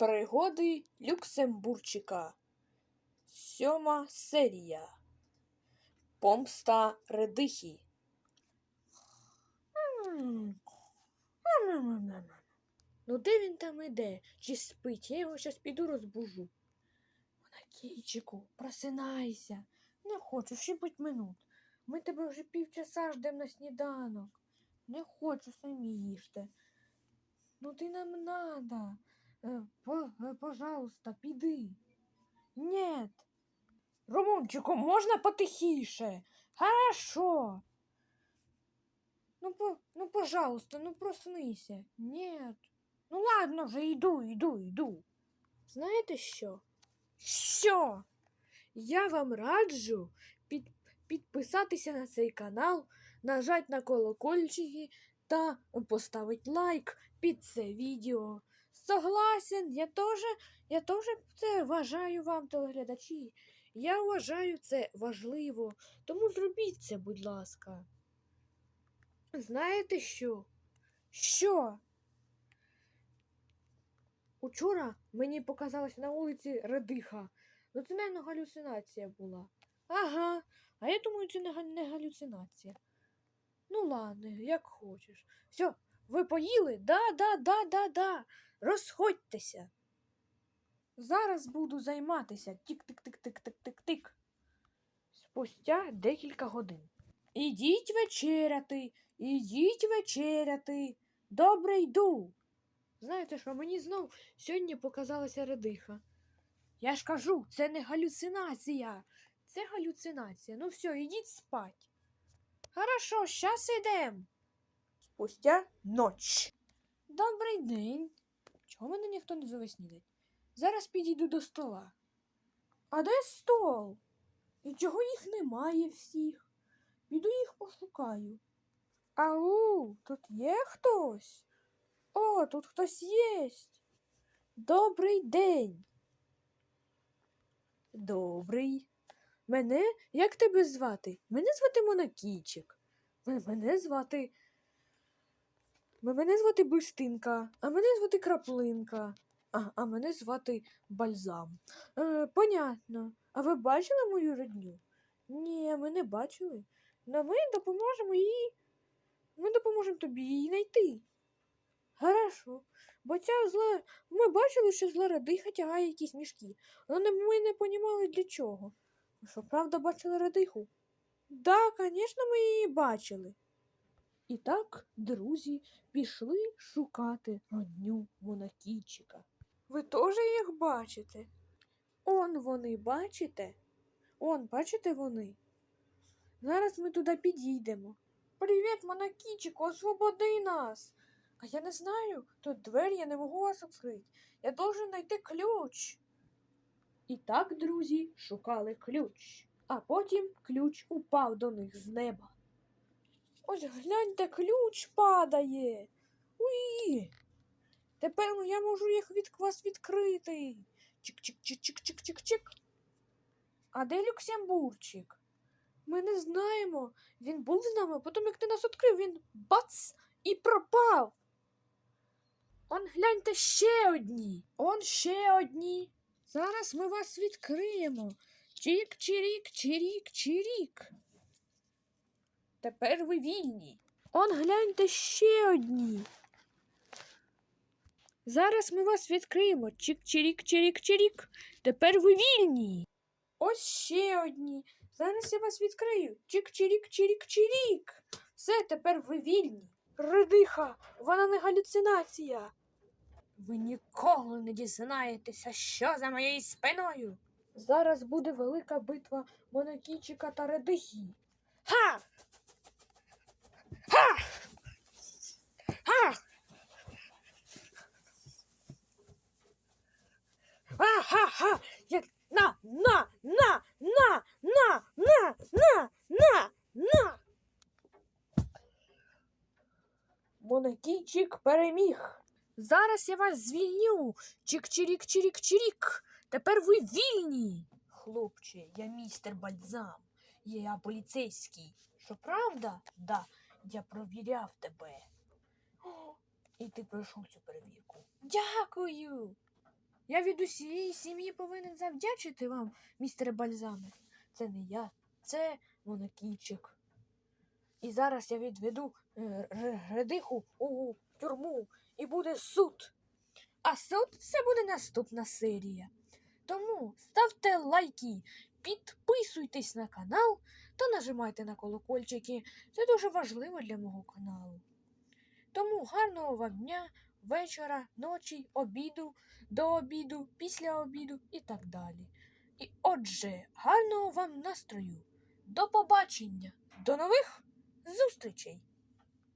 Пригоди Люксембурчика. Сьома серія. Помста Редихі. Ну де він там іде? Чи спить? Я його щас піду розбужу. Монакійчику, просинайся. Не хочу, ще п'ять минут. Ми тебе вже півчаса ждем на сніданок. Не хочу самі їжте. Ну ти нам надо. Е, е, пожалуйста, піди. Нет. Ромунчику, можна потихіше? Хорошо. Ну, по, ну, пожалуйста, ну проснися. Нет. Ну ладно вже, йду, йду, йду. Знаєте що? Що? Я вам раджу під, підписатися на цей канал, нажати на колокольчики та поставити лайк під це відео. Согласен, я теж, я теж це вважаю вам, телеглядачі. Я вважаю це важливо, тому зробіть це, будь ласка. Знаєте що? Що? Учора мені показалась на вулиці Редиха. Ну це, не галюцинація була. Ага, а я думаю, це не галюцинація. Ну ладно, як хочеш. Все, ви поїли? Да, да, да, да, да. Розходьтеся. Зараз буду займатися. Тик-тик-тик-тик-тик-тик-тик. Спустя декілька годин. Ідіть вечеряти, ідіть вечеряти. Добре йду. Знаєте що, мені знов сьогодні показалася редиха. Я ж кажу, це не галюцинація. Це галюцинація. Ну все, ідіть спать. Хорошо, щас ідем. Спустя ноч. Добрий день. Чого мене ніхто не зове снідать? Зараз підійду до стола. А де стол? І чого їх немає всіх? Піду їх пошукаю. Ау, тут є хтось? О, тут хтось єсть. Добрий день. Добрий. Мене як тебе звати? Мене звати Монакійчик. Мене звати. Мене звати Бистинка, а мене звати Краплинка, а, а мене звати Бальзам. Е, понятно. А ви бачили мою родню? Ні, ми не бачили. Но ми допоможемо їй. Ми допоможемо тобі її знайти. Хорошо. Бо ця зла. Ми бачили, що зла радиха тягає якісь мішки. Але ми не понімали для чого. Що, правда бачили радиху? Да, звісно, ми її бачили. І так, друзі, пішли шукати родню монакійчика. Ви теж їх бачите? Он вони, бачите? Он, бачите вони? Зараз ми туди підійдемо. Привіт, монакійчику, освободи нас. А я не знаю, тут двері я не можу вас відкрити. Я должен знайти ключ. І так, друзі, шукали ключ. А потім ключ упав до них з неба. Ось гляньте, ключ падає. Уї. Тепер я можу їх від вас відкрити. Чик-чик-чик-чик-чик-чик-чик. А де Люксембурчик? Ми не знаємо. Він був з нами, потім як ти нас відкрив, він бац і пропав. Он гляньте ще одні. Он ще одні. Зараз ми вас відкриємо. Чирік, чирік, чирік, чирік. Тепер ви вільні. Он гляньте ще одні. Зараз ми вас відкриємо. Чик, чирік, чирік, чирік. Тепер ви вільні. Ось ще одні. Зараз я вас відкрию. Чик, чирік, чирік, чирік. Все, тепер ви вільні. Редиха, вона не галюцинація. Ви ніколи не дізнаєтеся, що за моєю спиною. Зараз буде велика битва Монакійчика та Редихі. Ха! Ха! Ха! Ха-ха-ха! Як на, на, на, на, на, на, на, на, на. Монакійчик переміг. Зараз я вас звільню. Чик-чирік-чирік-чирік. Тепер ви вільні. Хлопче, я містер Бальзам. Я поліцейський. Що правда? Да, я провіряв тебе. І ти пройшов цю перевірку. Дякую. Я від усієї сім'ї повинен завдячити вам, містере Бальзаме. Це не я, це монокійчик. І зараз я відведу е, Редиху у тюрму і буде суд. А суд це буде наступна серія. Тому ставте лайки, підписуйтесь на канал та нажимайте на колокольчики. Це дуже важливо для мого каналу. Тому гарного вам дня, вечора, ночі, обіду, до обіду, після обіду і так далі. І отже, гарного вам настрою. До побачення, до нових зустрічей!